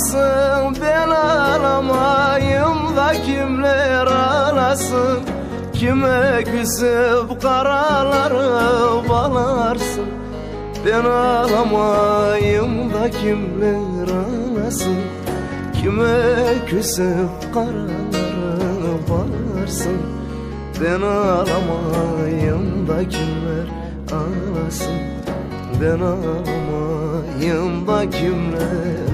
ağlasın Ben ağlamayım da kimler ağlasın Kime küsüp karaları bağlarsın Ben ağlamayım da kimler ağlasın Kime küsüp karaları bağlarsın Ben ağlamayım da kimler ağlasın Ben ağlamayım da kimler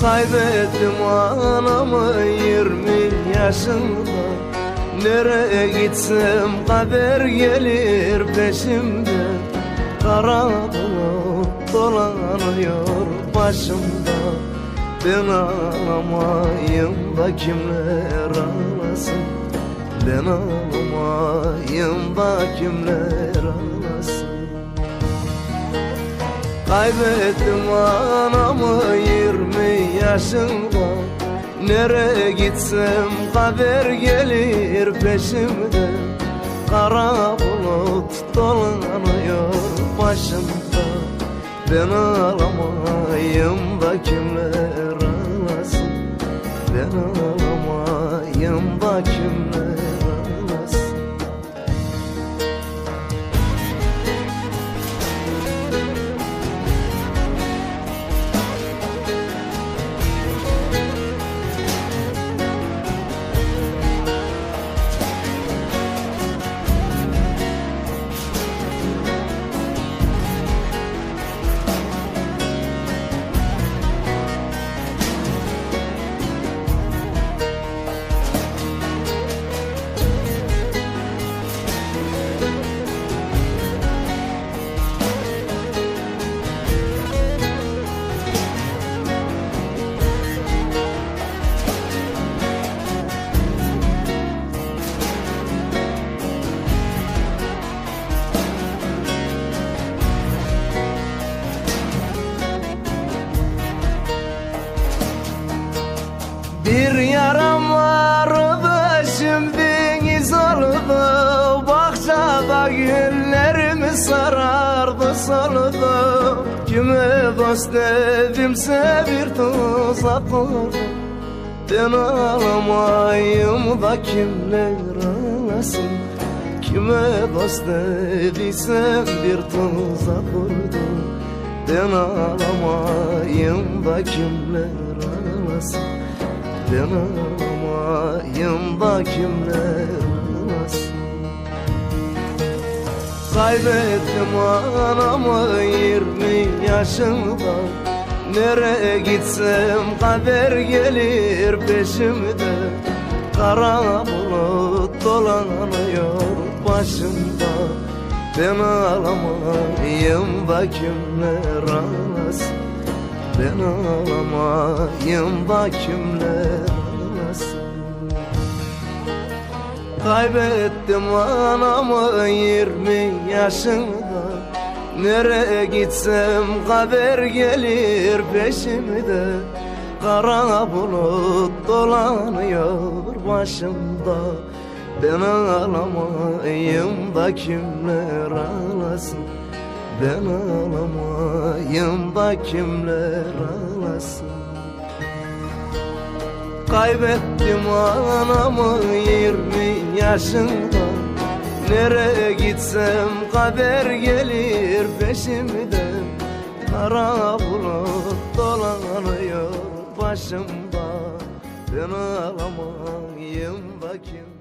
Kaybettim anamı yirmi yaşında. Nereye gitsem kader gelir peşimde. Kara bulut dolanıyor başımda. Ben ağlamayım da kimler ağlasın? Ben ağlamayım da kimler ağlasın? Kaybettim anamı yaşında Nereye gitsem kader gelir peşimde. Kara bulut dolanıyor başımda. Ben ağlamayım da kimler ağlasın Ben ağlamayım da kimler Bir yaram vardı şimdi iz oldu Bahçada güllerimi sarardı soldu Kime dost dedimse bir tuzak oldu Ben ağlamayım da kimler ağlasın. Kime dost dediysem bir tuzak oldu Ben ağlamayım da kimler ağlasın ben ağlamayım da ağlasın Kaybettim anamı yirmi yaşında. Nereye gitsem kader gelir peşimde. Kara bulut dolanıyor başımda. Ben ağlamayım da kimler ağlasın ben ağlamayım da kimler ağlasın Kaybettim anamı yirmi yaşında. Nereye gitsem kader gelir peşimde. Kara bulut dolanıyor başımda. Ben ağlamayım da kimler ağlasın ben ağlamayım da kimler ağlasın? Kaybettim anamı yirmi yaşında. Nereye gitsem kader gelir peşimden Kara bulut dolanıyor başımda. Ben ağlamayım da kim